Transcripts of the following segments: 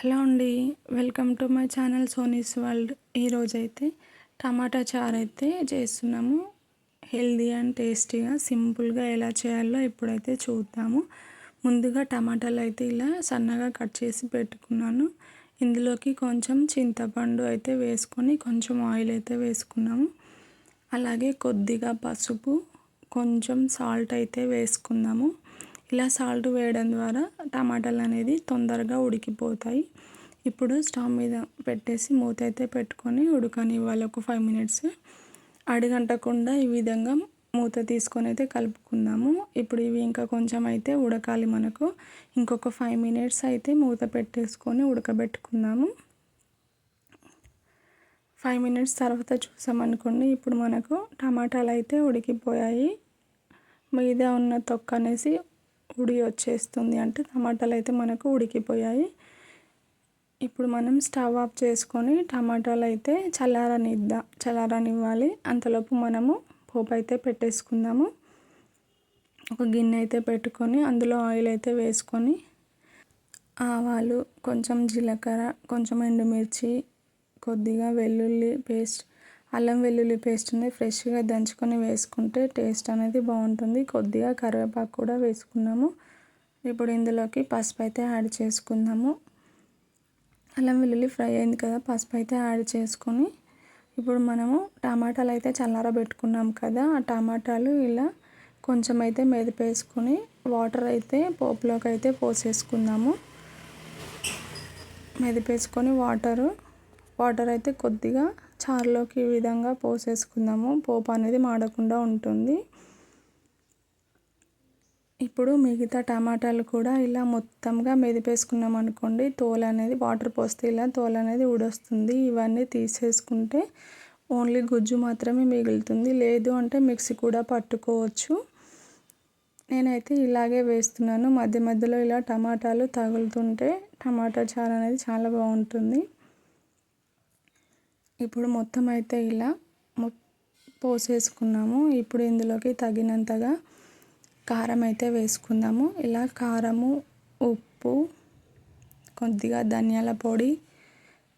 Hello అండి welcome to my channel Soni's world. ఈరోజైతే టమాటా చారు అయితే చేస్తున్నాము. హెల్దీ అండ్ టేస్టీగా సింపుల్గా ఎలా చేయాలో ఇప్పుడైతే చూద్దాము. ముందుగా టమాటాలు అయితే ఇలా సన్నగా కట్ చేసి పెట్టుకున్నాను. ఇందులోకి కొంచెం చింతపండు అయితే వేసుకొని కొంచెం ఆయిల్ అయితే వేసుకున్నాము. అలాగే కొద్దిగా పసుపు కొంచెం సాల్ట్ అయితే వేసుకుందాము ఇలా సాల్ట్ వేయడం ద్వారా టమాటాలు అనేది తొందరగా ఉడికిపోతాయి. ఇప్పుడు స్టవ్ మీద పెట్టేసి మూత అయితే పెట్టుకొని ఉడకనివ్వాలి. ఒక ఫైవ్ మినిట్స్ అడిగంటకుండా ఈ విధంగా మూత తీసుకొని అయితే కలుపుకుందాము. ఇప్పుడు ఇవి ఇంకా కొంచెం అయితే ఉడకాలి మనకు. ఇంకొక ఫైవ్ మినిట్స్ అయితే మూత పెట్టేసుకొని ఉడకబెట్టుకుందాము. ఫైవ్ మినిట్స్ తర్వాత చూసామనుకోండి ఇప్పుడు మనకు టమాటాలు అయితే ఉడికిపోయాయి. మీద ఉన్న తొక్క అనేసి ఉడి వచ్చేస్తుంది అంటే టమాటాలు అయితే మనకు ఉడికిపోయాయి. ఇప్పుడు మనం స్టవ్ ఆఫ్ చేసుకొని టమాటాలు అయితే చల్లారనిద్దా చల్లారనివ్వాలి. అంతలోపు మనము పోపు అయితే పెట్టేసుకుందాము. ఒక గిన్నె అయితే పెట్టుకొని అందులో ఆయిల్ అయితే వేసుకొని ఆవాలు కొంచెం జీలకర్ర కొంచెం ఎండుమిర్చి కొద్దిగా వెల్లుల్లి పేస్ట్ అల్లం వెల్లుల్లి పేస్ట్ని ఫ్రెష్గా దంచుకొని వేసుకుంటే టేస్ట్ అనేది బాగుంటుంది. కొద్దిగా కరివేపాకు కూడా వేసుకున్నాము. ఇప్పుడు ఇందులోకి పసుపు అయితే యాడ్ చేసుకుందాము. అల్లం వెల్లుల్లి ఫ్రై అయింది కదా పసుపు అయితే యాడ్ చేసుకొని ఇప్పుడు మనము టమాటాలు అయితే చల్లారబెట్టుకున్నాం కదా ఆ టమాటాలు ఇలా కొంచెం అయితే మెదిపేసుకొని వాటర్ అయితే పోపులోకి అయితే పోసేసుకుందాము. మెదిపేసుకొని వాటరు వాటర్ అయితే కొద్దిగా చారులోకి ఈ విధంగా పోసేసుకుందాము. పోపు అనేది మాడకుండా ఉంటుంది. ఇప్పుడు మిగతా టమాటాలు కూడా ఇలా మొత్తంగా మెదిపేసుకున్నాం అనుకోండి తోలు అనేది వాటర్ పోస్తే ఇలా తోలు అనేది ఊడొస్తుంది. ఇవన్నీ తీసేసుకుంటే ఓన్లీ గుజ్జు మాత్రమే మిగులుతుంది. లేదు అంటే మిక్సీ కూడా పట్టుకోవచ్చు. నేనైతే ఇలాగే వేస్తున్నాను. మధ్య మధ్యలో ఇలా టమాటాలు తగులుతుంటే టమాటా చారు అనేది చాలా బాగుంటుంది. ఇప్పుడు మొత్తం అయితే ఇలా పోసేసుకున్నాము. ఇప్పుడు ఇందులోకి తగినంతగా కారం అయితే వేసుకుందాము. ఇలా కారము ఉప్పు కొద్దిగా ధనియాల పొడి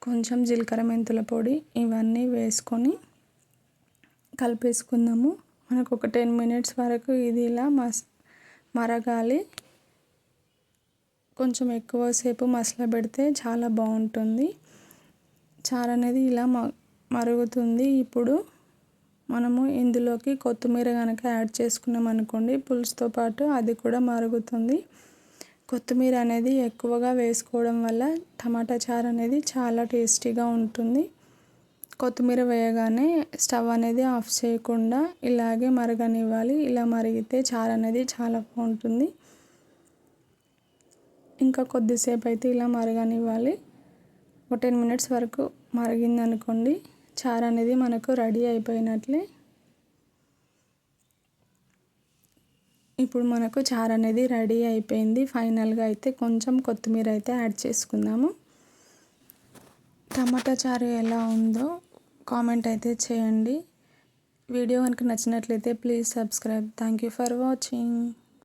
కొంచెం జీలకర్ర మెంతుల పొడి ఇవన్నీ వేసుకొని కలిపేసుకుందాము. మనకు ఒక టెన్ మినిట్స్ వరకు ఇది ఇలా మస్ మరగాలి. కొంచెం ఎక్కువసేపు మసల పెడితే చాలా బాగుంటుంది. చారు అనేది ఇలా మరుగుతుంది. ఇప్పుడు మనము ఇందులోకి కొత్తిమీర కనుక యాడ్ చేసుకున్నాం అనుకోండి పులుసుతో పాటు అది కూడా మరుగుతుంది. కొత్తిమీర అనేది ఎక్కువగా వేసుకోవడం వల్ల టమాటా చారు అనేది చాలా టేస్టీగా ఉంటుంది. కొత్తిమీర వేయగానే స్టవ్ అనేది ఆఫ్ చేయకుండా ఇలాగే మరగనివ్వాలి. ఇలా మరిగితే చారు అనేది చాలా బాగుంటుంది. ఇంకా కొద్దిసేపు అయితే ఇలా మరగనివ్వాలి. ఒక టెన్ మినిట్స్ వరకు మరిగింది అనుకోండి చారు అనేది మనకు రెడీ అయిపోయినట్లే. ఇప్పుడు మనకు చారు అనేది రెడీ అయిపోయింది. ఫైనల్గా అయితే కొంచెం కొత్తిమీర అయితే యాడ్ చేసుకుందాము. టమాటా చారు ఎలా ఉందో కామెంట్ అయితే చేయండి. వీడియో కనుక నచ్చినట్లయితే please subscribe. Thank you for watching.